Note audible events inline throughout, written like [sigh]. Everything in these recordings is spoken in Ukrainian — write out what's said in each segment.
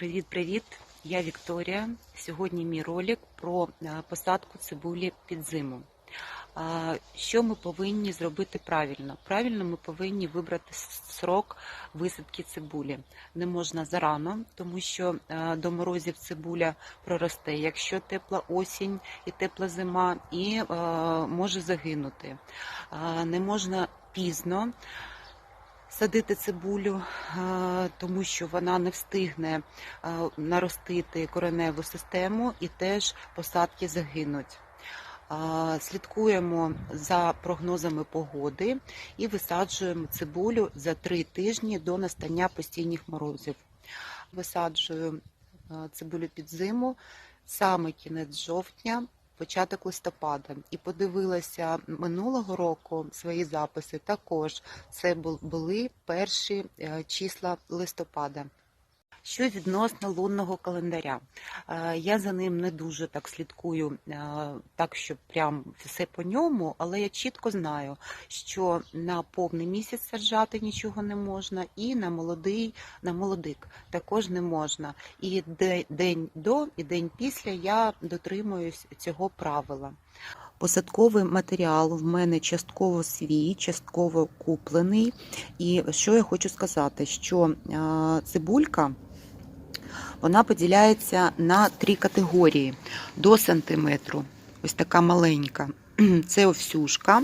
Привіт-привіт! Я Вікторія. Сьогодні мій ролик про е, посадку цибулі під зиму. Що ми повинні зробити правильно? Правильно ми повинні вибрати срок висадки цибулі. Не можна зарано, тому що е, до морозів цибуля проросте, якщо тепла осінь і тепла зима, і е, може загинути. Не можна пізно садити цибулю, е, тому що вона не встигне е, наростити кореневу систему і теж посадки загинуть. Е, Слідкуємо за прогнозами погоди і висаджуємо цибулю за три тижні до настання постійних морозів. Висаджую цибулю під зиму саме кінець жовтня, початок листопада. І подивилася минулого року свої записи також. Це були перші е, числа листопада. Що відносно лунного календаря, Е, я за ним не дуже так слідкую, е, так що прям все по ньому, але я чітко знаю, що на повний місяць саджати нічого не можна, і на молодий, на молодик також не можна. І день до, і день після я дотримуюсь цього правила. Посадковий матеріал в мене частково свій, частково куплений. І що я хочу сказати, що е, цибулька вона поділяється на три категорії до сантиметру. Ось така маленька. [clears throat] Це овсюшка,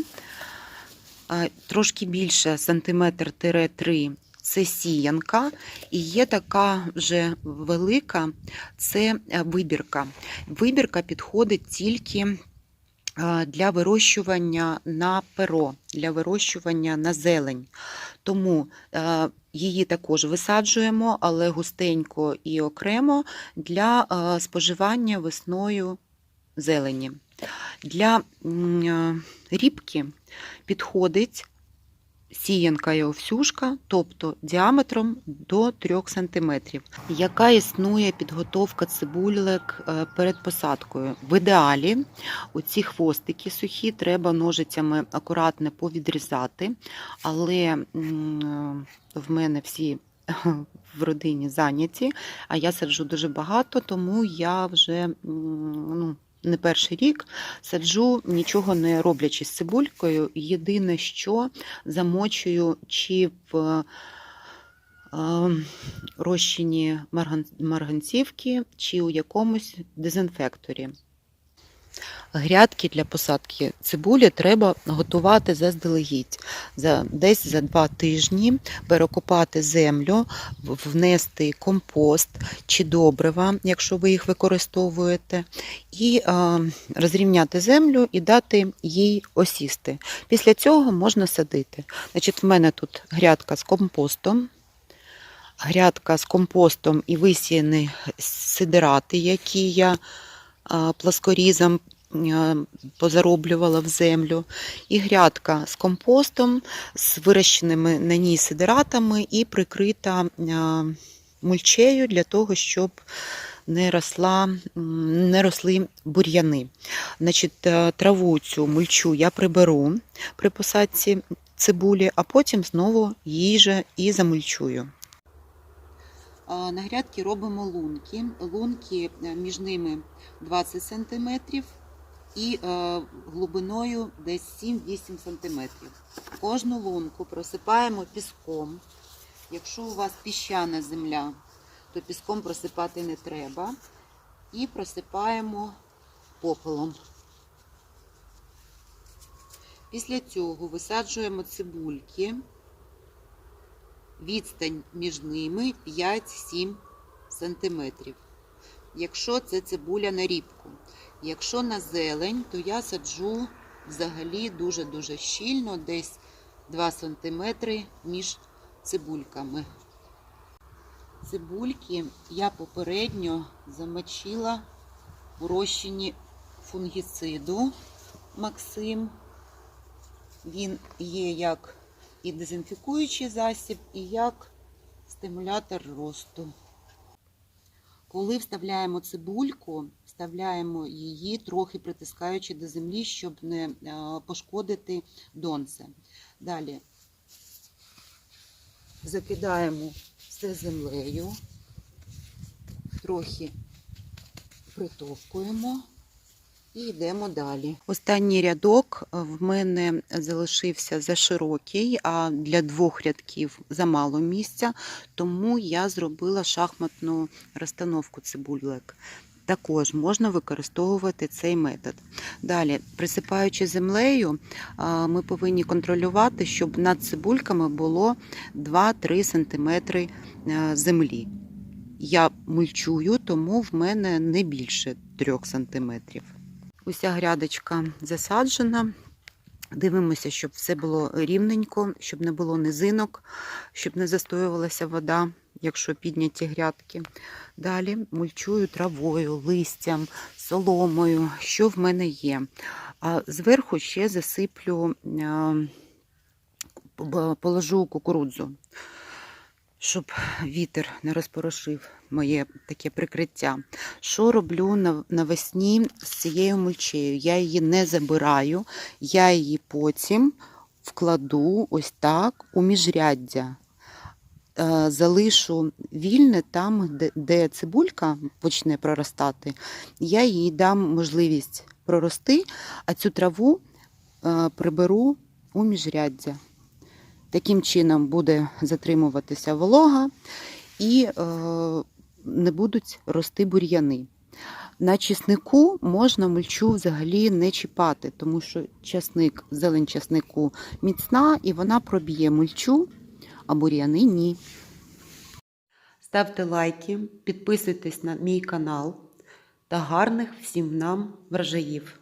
трошки більше сантиметр тире 3 це сіянка, і є така вже велика це е, вибірка. Вибірка підходить тільки е, для вирощування на перо, для вирощування на зелень. Тому е, її також висаджуємо, але густенько і окремо для е, споживання весною зелені. Для е, рібки підходить сіянка і овсюшка, тобто діаметром до 3 см. Яка існує підготовка цибулек е, перед посадкою? В ідеалі оці хвостики сухі треба ножицями акуратно повідрізати, але в мене всі [laughs] в родині зайняті, а я саджу дуже багато, тому я вже ну, не перший рік саджу, нічого не роблячи з цибулькою. Єдине, що замочую чи в е, розчині марган- марганцівки, чи у якомусь дезінфекторі. Грядки для посадки цибулі треба готувати заздалегідь. За, десь за два тижні перекопати землю, внести компост чи добрива, якщо ви їх використовуєте, і е, розрівняти землю і дати їй осісти. Після цього можна садити. Значить, в мене тут грядка з компостом. Грядка з компостом і висіяні сидирати, які я а, пласкорізом позароблювала в землю, і грядка з компостом, з вирощеними на ній сидиратами і прикрита мульчею для того, щоб не, росла, не росли бур'яни. Значить, е, траву цю мульчу я приберу при посадці цибулі, а потім знову її же і замульчую. На грядки робимо лунки. Лунки е, між ними 20 см і е, глибиною десь 7-8 см. Кожну лунку просипаємо піском. Якщо у вас піщана земля, то піском просипати не треба. І просипаємо попелом. Після цього висаджуємо цибульки. Відстань між ними 5-7 см. Якщо це цибуля на рібку. Якщо на зелень, то я саджу взагалі дуже-дуже щільно, десь 2 см між цибульками. Цибульки я попередньо замочила у розчині фунгіциду Максим. Він є як і дезінфікуючий засіб, і як стимулятор росту. Коли вставляємо цибульку, вставляємо її трохи притискаючи до землі, щоб не е, пошкодити донце. Далі закидаємо все землею. трохи притовкуємо і йдемо далі. Останній рядок е, в мене залишився за широкий, а для двох рядків замало місця, тому я зробила шахматну розстановку цибулек. Також можна використовувати цей метод. Далі, присипаючи землею, ми повинні контролювати, щоб над цибульками було 2-3 см землі. Я мульчую, тому в мене не більше 3 см. Уся грядочка засаджена. Дивимося, щоб все було рівненько, щоб не було низинок, щоб не застоювалася вода, якщо підняті грядки. Далі мульчую травою, листям, соломою, що в мене є. А зверху ще засиплю, е, положу кукурудзу, щоб вітер не розпорошив моє таке прикриття. Що роблю навесні з цією мульчею? Я її не забираю, я її потім вкладу ось так у міжряддя. Е, Залишу вільне там, де, цибулька почне проростати, я їй дам можливість прорости, а цю траву е, приберу у міжряддя. Таким чином буде затримуватися волога і е, не будуть рости бур'яни. На чеснику можна мульчу взагалі не чіпати, тому що часник, зелень часнику міцна і вона проб'є мульчу, а бур'яни ні. Ставте лайки, підписуйтесь на мій канал та гарних всім нам врожаїв.